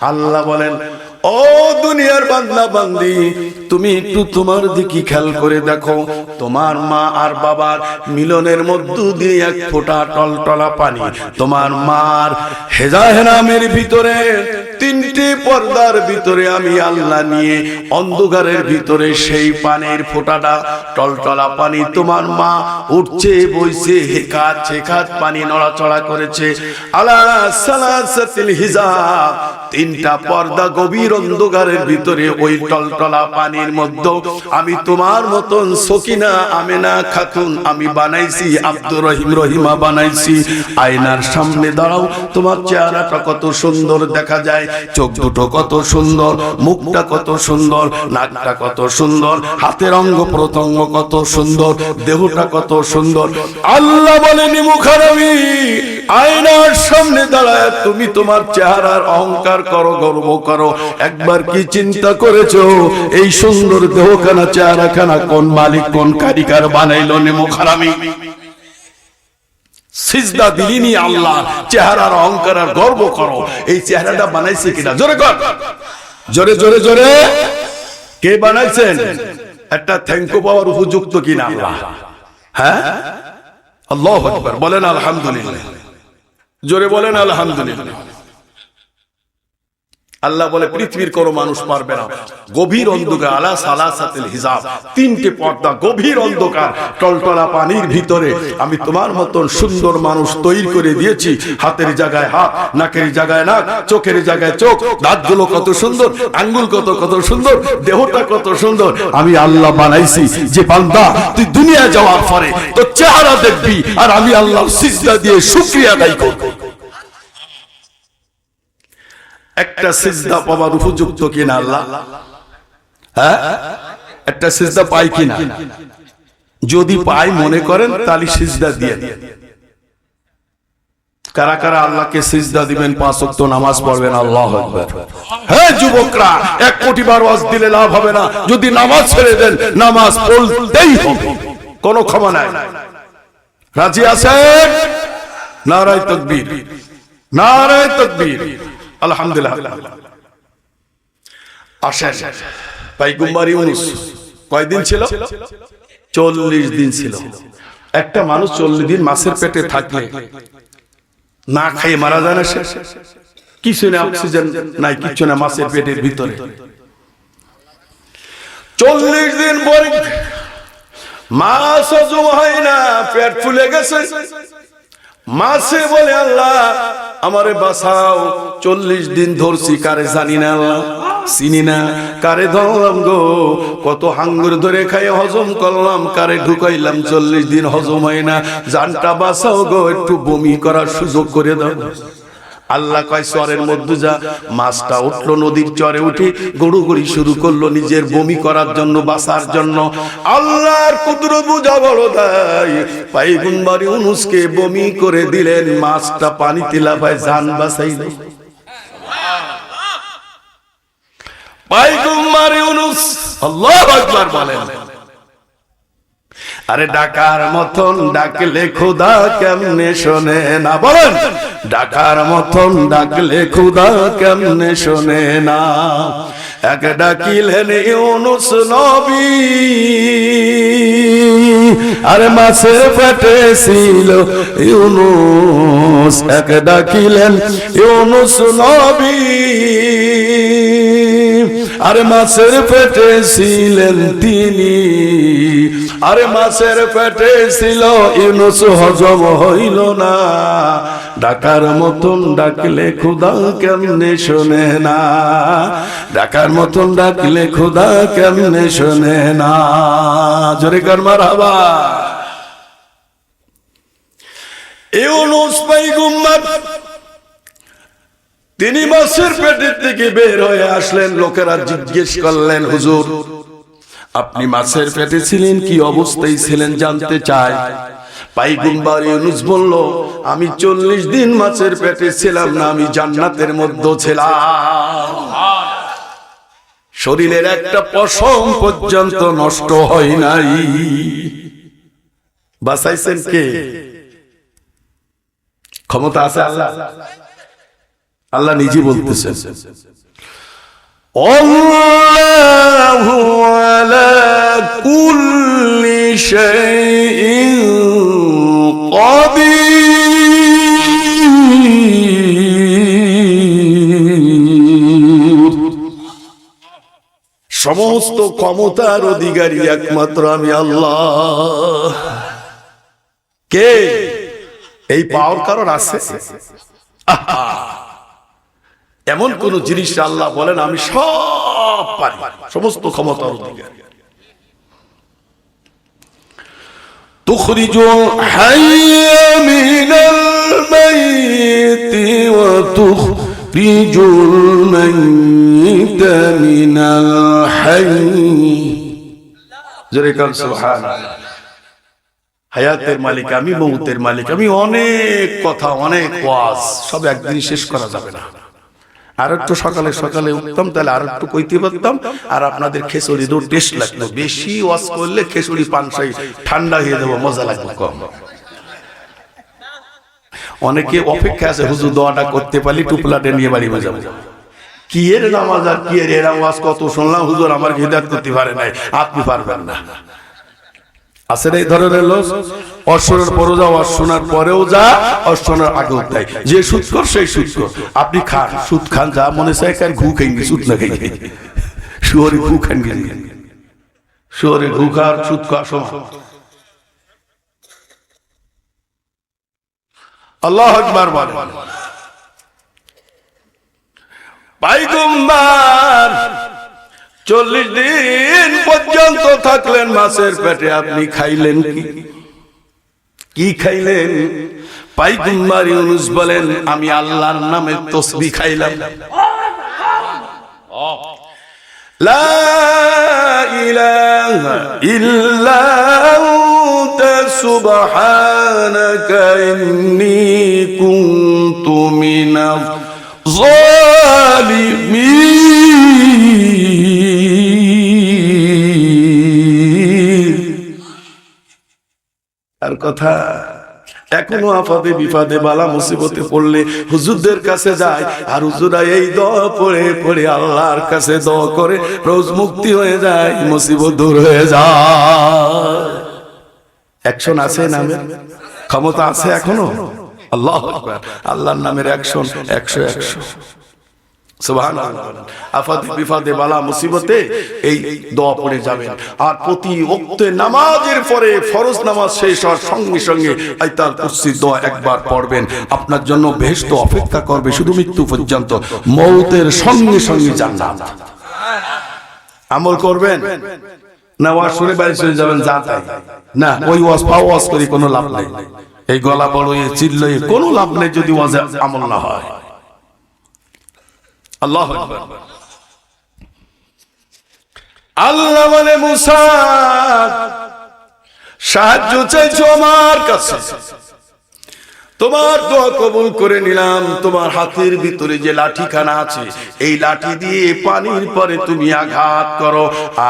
আল্লাহ বলেন, ও দুনিয়ার বান্দা বান্দি, তুমি একটু তোমার দিকে খেয়াল করে দেখো। তোমার মা আর বাবার মিলনের মধ্য দিয়ে এক ফোঁটা টলটলা পানি। তোমার মার হেজাহেরামের ভিতরে, তিনটি পর্দার ভিতরে আমি আল্লাহ নিয়ে অন্ধকারের ভিতরে সেই পানির ফোঁটাটা টলটলা পানি তোমার মা উঠছে, বইছে, হেকাত, ছেকাত পানি নড়াচড়া করেছে। আলা সালাসাতিল হিজাব তিনটা পর্দা গভীর অন্ধকারের ভিতরে ওই টলটলা পানির মধ্যে, আমি তোমার মতন সকিনা, আমেনা, খাতুন, আমি বানাইছি, আব্দুর রহিম, রহিমা বানাইছি। আয়নার সামনে দাঁড়াও, তোমার চেহারাটা কত সুন্দর দেখা যায়, চোখ দুটো কত সুন্দর, মুখটা কত সুন্দর, নাকটা কত সুন্দর, হাতের অঙ্গ প্রত্যঙ্গ কত সুন্দর, দেহটা কত সুন্দর। আল্লাহ বলেনি মুখারবি আয়নার সামনে দাঁড়ায় তুমি তোমার চেহারার অহংকার করো, গর্ব করো। একবার কি চিন্তা করেছ? এই সুন্দর দেহখানা, চেহারাখানা কোন মালিক, কোন কারিগর বানাইলো নে মুখারামি সিজদা দিলিনি আল্লাহ, চেহারার অহংকার আর গর্ব করো। এই চেহারাটা বানাইছে কিনা? জোরে কর। জোরে জোরে জোরে। কে বানাইছেন একটা থ্যাংকু পাওয়ার উপযুক্ত কিনা আল্লাহ? হ্যাঁ? আল্লাহ বলেন আলহামদুলিল্লাহ। জোরে বলেন আলহামদুলিল্লাহ। আল্লাহ বলে, পৃথিবীর কোনো মানুষ পারবে না। গভীর অন্ধকার, আলা সালাসাতিল হিজাব। তিনটে পর্দা, গভীর অন্ধকার। টলটলা পানির ভিতরে আমি তোমার মতন সুন্দর মানুষ তৈরি করে দিয়েছি। হাতের জায়গায় হাত, নাকের জায়গায় নাক, চোখের জায়গায় চোখ। দাঁতগুলো কত সুন্দর, আঙ্গুল কত কত সুন্দর, দেহটা কত সুন্দর। আমি আল্লাহ বানাইছি যে বান্দা, তুই দুনিয়া যাওয়ার পরে তো চেহারা দেখবি আর আমি আল্লাহ সিজদা দিয়ে শুকরিয়া আদায় করব। একটা সিজদা পাবার উপযুক্ত কিনা আল্লাহ? হ্যাঁ? একটা সিজদা পাই কিনা? যদি পাই মনে করেন, তাহলে সিজদা দিয়ে দিন। কারা কারা আল্লাহকে সিজদা দিবেন, পাঁচ ওয়াক্ত নামাজ পড়বেন, আল্লাহ আকবার। হ্যাঁ যুবকরা, এক কোটি বার ওয়াজ দিলে লাভ হবে না। যদি নামাজ ছেড়ে দেন, নামাজ পড়তেই হবে। কোনো ক্ষমা নাই। রাজি আছেন? নারায় তকবীর। নারায় তকবীর। একটা মানুষ চল্লিশ দিন মাছের পেটে থাকলে না খাইয়ে মারা যায় না সে? কিছু না অক্সিজেন, নাই কিছু না মাছের পেটের ভিতরে। চল্লিশ দিন পরে মাছ হজম হয় না, পেট ফুলে গেছে। মাসে বলে আল্লাহ, আমারে বাসাও চল্লিশ দিন ধরছি, কারে জানি না আল্লাহ, চিনি না, কারে ধরলাম গো, কত হাঙ্গুর ধরে খাই হজম করলাম, কারে ঢুকাইলাম, চল্লিশ দিন হজম হয় না, জানটা বাঁচাও গো, একটু বমি করার সুযোগ করে দাও। আল্লাহ কয় চরের মধ্যে যা, মাছটা উঠল নদীর চরে উঠে গড়ু গড়ি শুরু করল নিজের বমি করার জন্য, বাঁচার জন্য। আল্লাহর কুদর বুঝা বড় দেয়। পাইগুনবাড়ি উনুসকে বমি করে দিলেন, মাছটা পানি তিলাভায় জান বাঁচাইল। পাইগুনবাড়ি উনুস আল্লাহ বলেন। আরে ডাকার মতন ডাকলে খোদা কেমনে শোনে না? বলেন, ডাকার মতন ডাকলে খোদা কেমনে শোনে না? এক ডাকিলেন ইউনুস নবী। আরে মাছের পেটে ছিল ইউনুস। এক ডাকিলেন ইউনুস নবী। আরে মাছের পেটে ছিলেন তিনি। আরে মাছের পেটে ছিল ইউনুস, হজম হইল না। ডাকার মতন ডাকলে খুদা কেমনে শোনে না? ডাকার মতন ডাকলে খুদা কেমনে শোনে না? জোরে কর মারাবা। ইউনুস পাইগুম্মার তিনি মাছের পেটের থেকে বের হয়ে আসলেন, লোকেরা জিজ্ঞেস করলেন, হুজুর, আপনি মাছের পেটে ছিলেন, কি অবস্থায় ছিলেন জানতে চাই? আমি চল্লিশ দিন মাছের পেটে ছিলাম না, আমি জান্নাতের মধ্যে ছিলাম। শরীরের একটা পশম পর্যন্ত নষ্ট হয় নাই। বাসাইছেন কে? ক্ষমতা আছে আল্লাহ আল্লাহ নিজে বলতেছেন। কুল্লি সমস্ত ক্ষমতার অধিকারী একমাত্র আমি আল্লাহ। কে? এই পাওয়ার কারণ আছে? আহা। এমন কোন জিনিস আল্লাহ বলেন আমি সব পারি সমস্ত ক্ষমতার অধিকারী تخرج الحي من الميت وتخرج الميت من الحي জোরে কাল সুবহানাল্লাহ হায়াতের মালিক আমি মৌতের মালিক আমি অনেক কথা অনেক ওয়াজ সব একদিন শেষ করা যাবে না আর একটু সকালে সকালে উঠতাম, তাহলে আর একটু কইতে পারতাম। আর আপনাদের খেসুড়ি দূর টেস্ট লাগতো। বেশি ওয়াশ করলে খেসুড়ি পানসাই ঠান্ডা হয়ে যাব, মজা লাগবে কম। অনেকে অপেক্ষা আছে, হুজুর, দোয়াটা করতে পারলি টুপলাটে নিয়ে বাড়ি বাজাবো। কি এর নামাজ আর কি এর? এর আওয়াজ কত শুনলাম, হুজুর, আমার হিদায়ত করতে পারে নাই, আপনি পারবেন না। আছে এই ধরনের লোক অশ্বরের পরও যা অশ্বনার পরেও যা অশ্বনার আগেও তাই। যে সুদ কর, সেই সুদ কর। আপনি খান, সুদ খান, যা মনে চায় খান ঘু খাই সুদ না খাই শুয়ারে ঘু খান শুয়ারে ঘু খার সুদ খাওয়া আল্লাহ আকবার বলে। পাইগম্বার চল্লিশ দিন পর্যন্ত থাকলেন মাছের পেটে, আপনি খাইলেন কি? কি খাইলেন? পাইকুম্বার ইউনুস বলেন, আমি আল্লাহর নামে তসবি খাইলাম। লা ইলাহা ইল্লা মিনাজ আর কথা এখনও আফাদে বিফাদে বালা মুসিবতে পড়লে হুজুরদের কাছে যায় আর হুজুরা এই দ পড়ে পড়ে আল্লাহর কাছে দ করে রোজ মুক্তি হয়ে যায় মুসিবত দূর হয়ে যায়। অ্যাকশন আছে নামে ক্ষমতা আছে এখনও? আল্লাহ আল্লাহর নামের অ্যাকশন একশো। একশো। আপনার জন্য বেহেশত অপেক্ষা করবে শুধু মৃত্যু পর্যন্ত। মৌতের সঙ্গে সঙ্গে জান্নাত। আমল করবেন? না, ওয়াজ শুনে বাড়ি চলে যাবেন যা তাই। না, ওই ওয়াজ করি কোনো লাভ নাই। এই গলা বড় চিল্লয়ে কোনো লাভ নেই যদি ওয়াজে আমল না হয়। আল্লাহ। আল্লাহ বলে, মুসা, সাহায্য চাইছো আমার কাছে। তোমার দোয়া কবুল করে নিলাম। তোমার হাতের ভিতরে যে লাঠিখানা আছে, এই লাঠি দিয়ে পানির পরে তুমি আঘাত করো।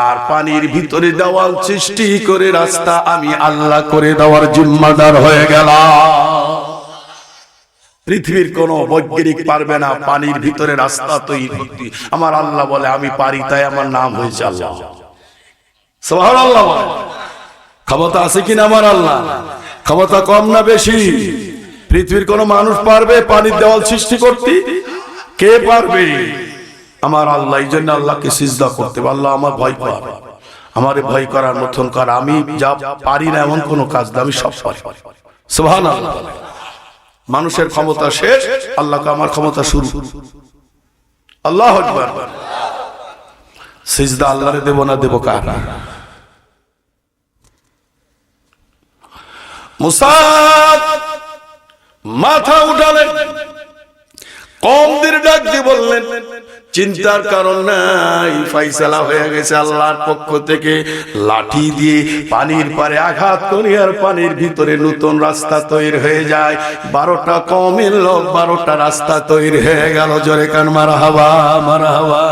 আর পানির ভিতরে দেওয়াল সৃষ্টি করে রাস্তা আমি আল্লাহ করে দেওয়ার জিম্মাদার হয়ে গেলাম। পৃথিবীর কোন বৈজ্ঞানিক পারবে না, পানির ভিতরে রাস্তা তৈরি করতে। আমার আল্লাহ বলে, আমি পারি, তাই আমার নাম হয়েছে আল্লাহ। সুবহানাল্লাহ বলে। ক্ষমতা আছে কিনা আমার আল্লাহ? ক্ষমতা কম না বেশি? পৃথিবীর কোন মানুষ পারবে পানির দেওয়াল সৃষ্টি করতে? কে পারবে? আমার আল্লাহ, এই জন্য আল্লাহকে সিজদা করতে। আল্লাহ আমার ভয় কর। আমার ভয় করার মতন কর। আমি যা পারি না, এমন কোন কাজ আমি সব পারি। সুবহানাল্লাহ। মানুষের ক্ষমতা শেষ, আল্লাহকে আমার ক্ষমতা শুরু। আল্লাহ সিজদা আল্লাহরে দেব না, দেব কার? মুসাদ, মাথা উঠালেন। কমদের ডাক দিয়ে বললেন, চিন্তার কারণ নাই ফাইসালা হয়ে গেছে আল্লাহর পক্ষ থেকে। লাঠি দিয়ে পানির পারে আঘাত করি আর পানির ভিতরে নতুন রাস্তা তৈরি হয়ে যায়। বারোটা কমের লোক বারোটা রাস্তা তৈরি হয়ে গেল। জোরে কান মারা হাওয়া মারা হাওয়া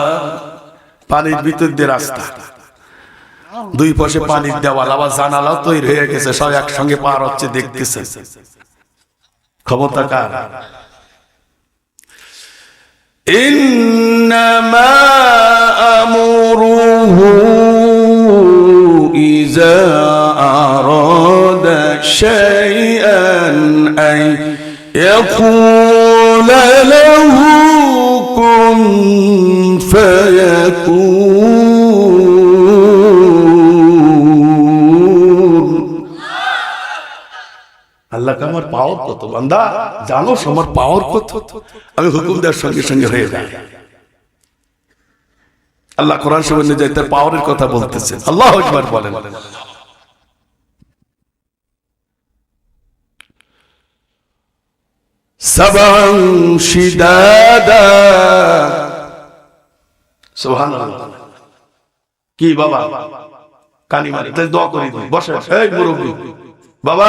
পানির ভিতর দিয়ে রাস্তা। দুই পাশে পানির দেওয়াল, আবার জানালা তৈরি হয়ে গেছে। সব একসঙ্গে পার হচ্ছে দেখতেছে ক্ষমতা কার? إنما أمره إذا أراد شيئا أن يقول له كن فيكون পাওয়ার কত? বান্দা, জানো আমার পাওয়ার কত? আমি হুকুম দেওয়ার সঙ্গে সঙ্গে হয়ে যায়। আল্লাহ কোরআন শরীফে যায় তার পাওয়ারের কথা বলতেছেন আল্লাহ একবার বলেন। সাবাং শিদাদা। সুবহানাল্লাহ। কি বাবা? কানি মারি দোয়া করি। দিই বসে। এই মুরব্বী। বাবা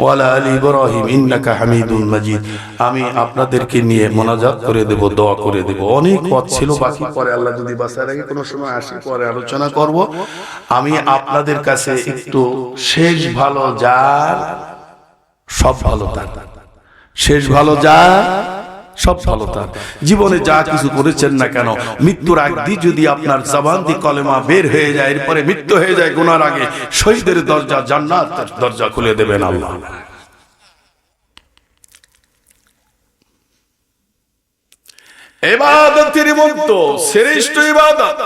ওয়া আলা আলি ইব্রাহিম ইন্নাকা হামিদুম মাজিদ। আমি আপনাদেরকে নিয়ে মোনাজাত করে দেব, দোয়া করে দেব। অনেক পথ ছিল, বাকি পরে আল্লাহ যদি বাঁচায় আগে কোনো সময় আসি, পরে আলোচনা করব। আমি আপনাদের কাছে একটু শেষ ভালো যার, সব ভালো তার। শেষ ভালো যা সব তার। জীবনে যা কিছু করেছেন না কেন, মৃত্যুর আগ যদি আপনার জবান দিয়ে কলেমা বের হয়ে যায়, এরপরে মৃত্যু হয়ে যায় গুনার আগে, শহীদের দরজা জান্নাতের দরজা খুলে দেবেন আল্লাহ। এবাদতের মতো শ্রেষ্ঠ ইবাদত।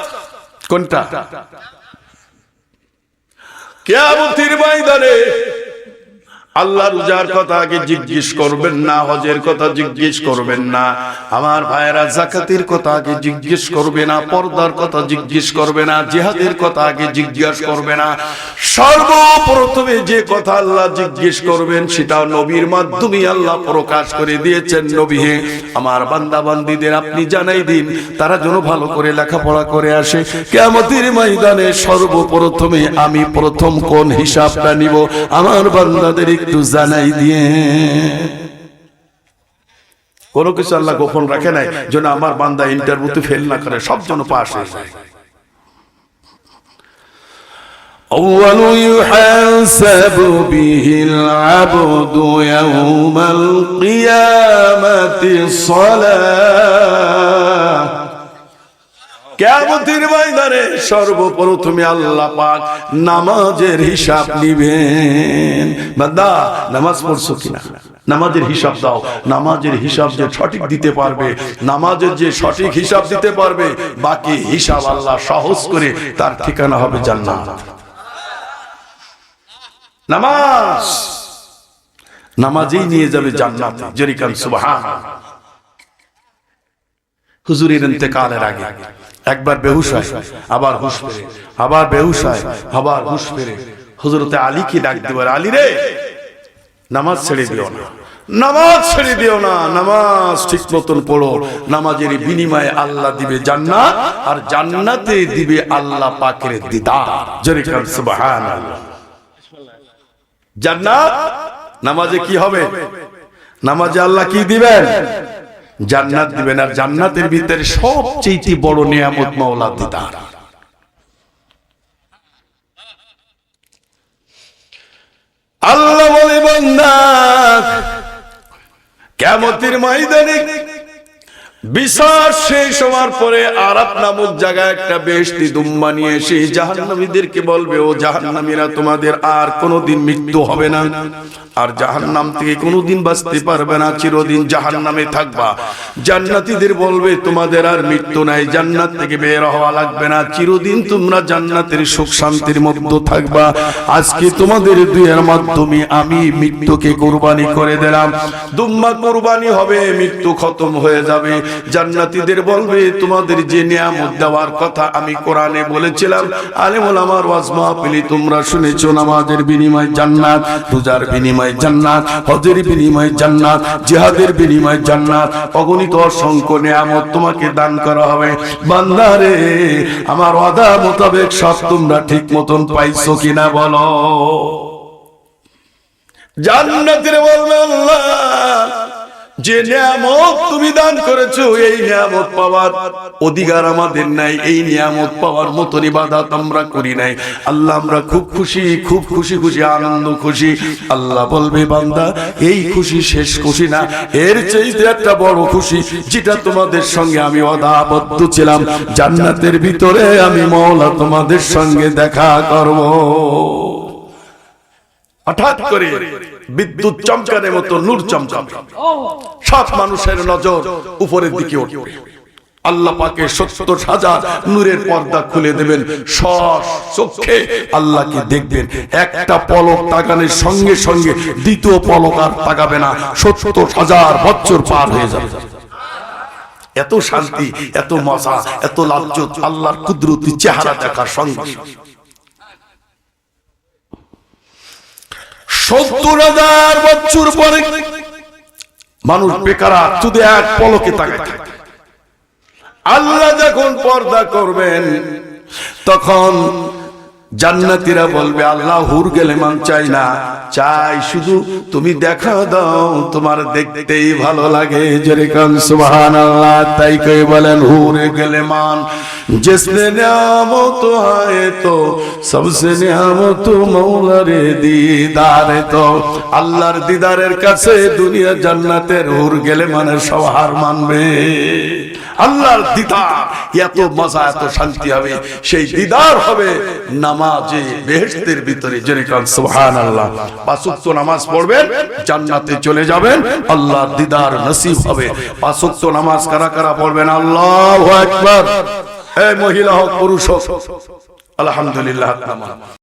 কোনটা? আল্লাহ রোজার কথা আগে জিজ্ঞেস করবেন না, হজের কথা জিজ্ঞেস করবেন না। আমার ভাইয়েরা জাকাতের কথা আগে জিজ্ঞেস করবে না, পর্দার কথা জিজ্ঞেস করবে না, জিহাদের কথা আগে জিজ্ঞেস করবে না। সর্বপ্রথমে যে কথা আল্লাহ জিজ্ঞেস করবেন, সেটা নবীর মাধ্যমে আল্লাহ প্রকাশ করে দিয়েছেন নবী আমার বান্দা বান্দিদের আপনি জানাই দিন, তারা যেন ভালো করে লেখাপড়া করে আসে। কেমতির ময়দানে সর্বপ্রথমে আমি প্রথম কোন হিসাবটা নিব? আমার বান্দাদের একটু জানাই দিয়ে কোনো কিছু আল্লাহ গোপন রাখে নাই যেন আমার বান্দা ইন্টারভিউতে ফেল না করে সব জন্য পাশ হয়ে যায় أول يحاسب به العبد يوم القيامة الصلاة কেমতির ময়দানে সর্বপ্রথমে আল্লাহ পাক নামাজের হিসাব নিবেন। বান্দা, নামাজ পড়ছো কিনা? নামাজের হিসাব দাও। নামাজের হিসাব যে সঠিক দিতে পারবে, নামাজের যে সঠিক হিসাব দিতে পারবে, বাকি হিসাব আল্লাহ সহজ করে তার ঠিকানা হবে জান্নাত। নামাজ! নামাজেই নিয়ে যাবে জান্নাতে। হুজুরের ইন্তেকালের আগে। একবার বেহুশ হয় আবার হুশ ফেরে। আবার বেহুশ হয় আবার হুশ ফেরে। হুজুরতে আলী কি ডাক দিবার আলী রে নামাজ ছেড়ে দিও না। নামাজ ছেড়ে দিও না। নামাজ ঠিক মতন পড়ো। নামাজের বিনিময়ে আল্লাহ দিবে জান্নাত আর জান্নাতে দিবে আল্লাহ পাকের দিদার। জোরে কান সুবহানাল্লাহ। জান্নাত নামাজে কি হবে? নামাজে আল্লাহ কি দিবেন? জান্নাত দিবেন আর জান্নাতের ভিতরে সবচেয়ে বড় নিয়ামত মাওলা দিদার। আল্লাহ বলে, বন্দা কেমতির ময়দানে বিশ্বাস শেষ হওয়ার পরে নামক জায়গায় একটা দুম্বা নিয়ে এসে জাহান্নামীদেরকে বলবে, ও জাহান্নামীরা, তোমাদের আর কোনোদিন মৃত্যু হবে না। আর থেকে কোনোদিন বাঁচতে পারবে না, চিরদিন থাকবা। জান্নাতীদের বলবে, তোমাদের আর মৃত্যু নাই, জান্নাত থেকে বের হওয়া লাগবে না। চিরদিন তোমরা জান্নাতের সুখ শান্তির মধ্যে থাকবা। আজকে তোমাদের দুইয়ের মাধ্যমে আমি মৃত্যুকে কোরবানি করে দিলাম। দুম্মা কোরবানি হবে, মৃত্যু খতম হয়ে যাবে। জান্নাতীদের বলবে, তোমাদের যে নিয়ামত দেওয়ার কথা আমি কোরআনে বলেছিলাম। আলেমুল আমার ওয়াজ মাহফিলি তোমরা শুনেছো, নামাজের বিনিময় জান্নাত, রোজার বিনিময় জান্নাত, হজের বিনিময় জান্নাত, জিহাদের বিনিময় জান্নাত। অগণিত অসংখ্য নিয়ামত তোমাকে দান করা হবে। বান্দারে, আমার ওয়াদা মোতাবেক সব তোমরা ঠিক মতন পাইছো কিনা বলো। জান্নাতের বলবে আল্লাহ যে নিয়ামত তুমি দান করেছ, এই নিয়ামত পাওয়ার অধিকার আমাদের নাই, এই নিয়ামত পাওয়ার মতন ইবাদত আমরা করি নাই। আল্লাহ আমরা খুব খুশি খুব খুশি খুশি, আনন্দ খুশি। আল্লাহ বলবে, বান্দা, এই খুশি শেষ খুশি না, এর চাইতে একটা বড় খুশি যেটা তোমাদের সঙ্গে আমি অদাবদ্ধ ছিলাম, জান্নাতের ভিতরে আমি মৌলা তোমাদের সঙ্গে দেখা করব। হঠাৎ করে বিদ্যুৎ চমকানের মতো নূর চমকাবে। সব মানুষের নজর উপরের দিকে উঠবে। আল্লাহ পাকে সত্তর হাজার নূরের পর্দা খুলে দেবেন। চোখে আল্লাহকে দেখবেন। একটা পলক তাকানের সঙ্গে সঙ্গে দ্বিতীয় পলক আর তাকাবে না। সত্তর হাজার বছর পার হয়ে যাবে। এত শান্তি এত মজা এত লাজ্জত আল্লাহর কুদরতি চেহারা দেখার সঙ্গে। সত্তর হাজার বছর পরে মানুষ বেকারা শুধু এক পলকে থাকে। আল্লাহ যখন পর্দা করবেন, তখন জান্নাতীরা বলবে, আল্লাহ হুর গেলে মান চাই না। চাই শুধু তুমি দেখা দাও, তোমার দেখতেই ভালো লাগে। যেরকম সুবহান আল্লাহ তাই কই বলেন, হুরে গেলে মান जिसने नियामत है तो सबसे नियामत मौला रे দিদার তো আল্লাহর দিদারের কাছে দুনিয়া জান্নাতের হুর গেলে মানে সব হার মানবে আল্লাহর দিদার এত মজা এত শান্তি হবে সেই দিদার হবে নামাজে বেহেশতের ভিতরে যেরকম সুবহান আল্লাহ পাঁচক্ত নামাজ পড়বেন জান্নাতে চলে যাবেন আল্লাহর দিদার নসিব হবে পাঁচক্ত নামাজ কারা কারা পড়বেন আল্লাহু আকবার এই মহিলা হোক পুরুষ হোক আলহামদুলিল্লাহ।